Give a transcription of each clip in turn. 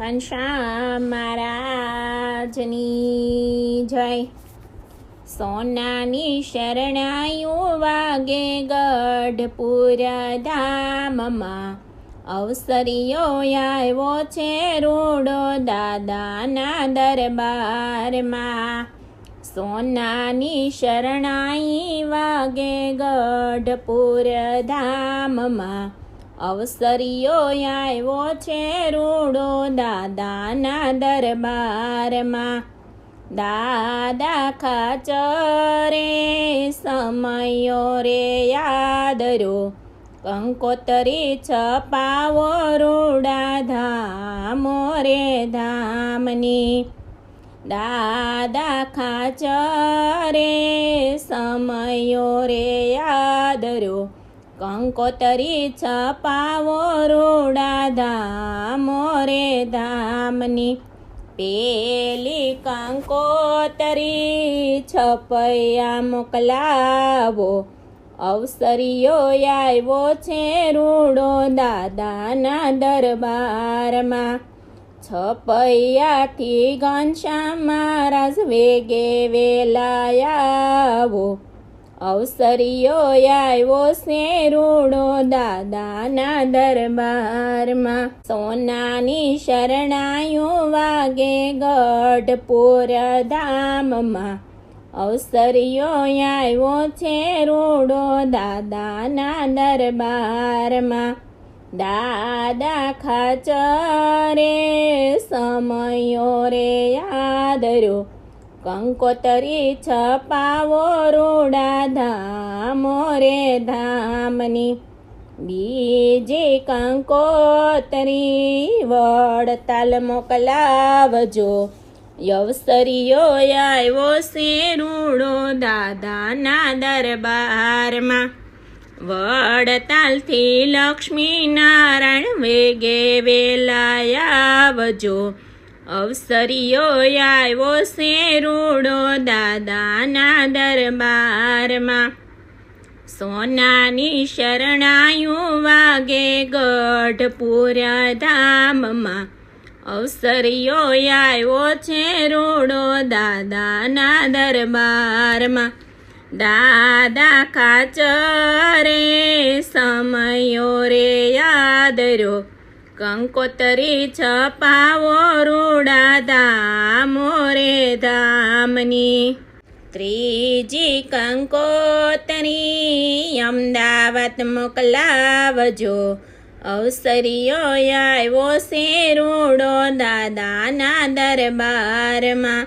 ઘનશ્યામ મહારાજની જય. સોનાની શરણાયું વાગે ગઢપુર ધામમાં. અવસરીઓ આવ્યો છે રૂડો દાદાના દરબારમાં. સોનાની શરણાઈ વાગે ગઢપુર ધામમાં. અવસરીઓ આવ્યો છે રૂડો દાદાના દરબારમાં. દાદા ખાચરે સમયો રે યાદરો કંકોતરી છપાવો રૂડા ધામો રે ધામની. દાદા ખાચરે સમયો રે યાદરો કંકોતરી છપાવો, રૂડા ધામો રે ધામની પેલી કંકોતરી છપૈયા મોકલાવો. અવસરીયો આવ્યો છે રૂડો દાદાના દરબારમાં. છપૈયાથી ઘનશ્યામ મહારાજ વેગે વેલાયાવો. અવસરીઓ આવ્યો શેરૂડો દાદાના દરબારમાં. સોનાની શરણાયું વાગે ગઢપુર ધામમાં. અવસરીઓ આવ્યો છે રૂડો દાદાના દરબારમાં. દાદા ખાચરે સમયો રે યાદરો કંકોતરી છપાવો રૂડા ધામો રે ધામની. બીજી કંકોતરી વડતાલ મોકલાવજો. યવસરીઓ આવ્યો છે રૂડો દાદાના દરબારમાં. વડતાલથી લક્ષ્મી નારાયણ વેગે વેલાયાવજો અવસરીઓ આવ્યો શેરૂડો દાદાના દરબારમાં. સોનાની શરણાયું વાગે ગઢપુર ધામમાં. અવસરીઓ આવ્યો છે રૂડો દાદાના દરબારમાં. દાદા કાચરે સમયો રે યાદરો કંકોતરી છપાવો ધામની ત્રીજી કંકોતરી અમદાવાદ મોકલાવજો અવસરીઓ આવ્યો છે રૂડો દાદાના દરબારમાં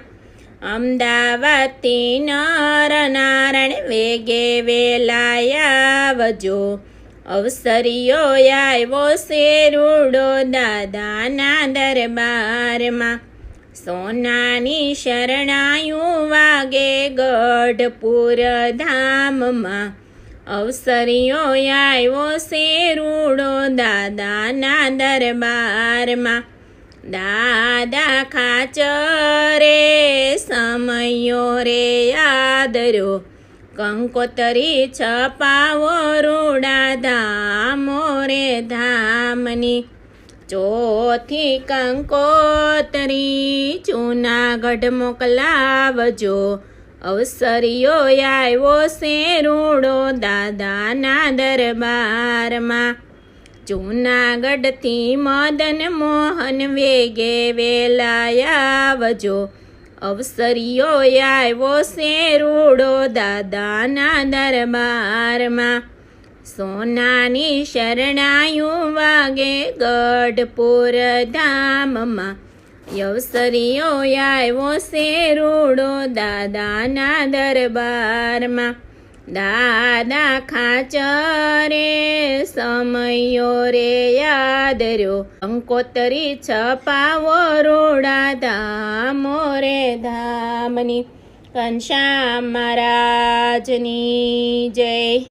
અમદાવાદથી નર નારાયણ વેગે વેલાયાવજો અવસરીઓ આવ્યો છે રૂડો દાદાના દરબારમાં સોનાની શરણાયું વાગે ગઢપુર ધામમાં. અવસરીઓ આવ્યો છે રૂડો દાદાના દરબારમાં. દાદા ખાચરે સમયો રે યાદરો કંકોતરી છપાવો રૂડા ધામો રે ધામની. ચોથી કંકોતરી જૂનાગઢ મોકલાવજો. અવસરીઓ આવ્યો છે રૂડો દાદાના દરબારમાં. જૂનાગઢથી મદન મોહન વેગે વેલાયાવજો અવસરીઓ આવ્યો છે રૂડો દાદાના દરબારમાં. સોનાની શરણાયું વાગે ગઢપુર ધામમાં. યવસરીઓ આવ્યો શેરુડો રૂડો દાદાના દરબારમાં. દાદા ખાચરે સમયો રે યાદરો અંકોતરી છપાવો રોડા ધામો રે ધામની. કંશા મહારાજની જય.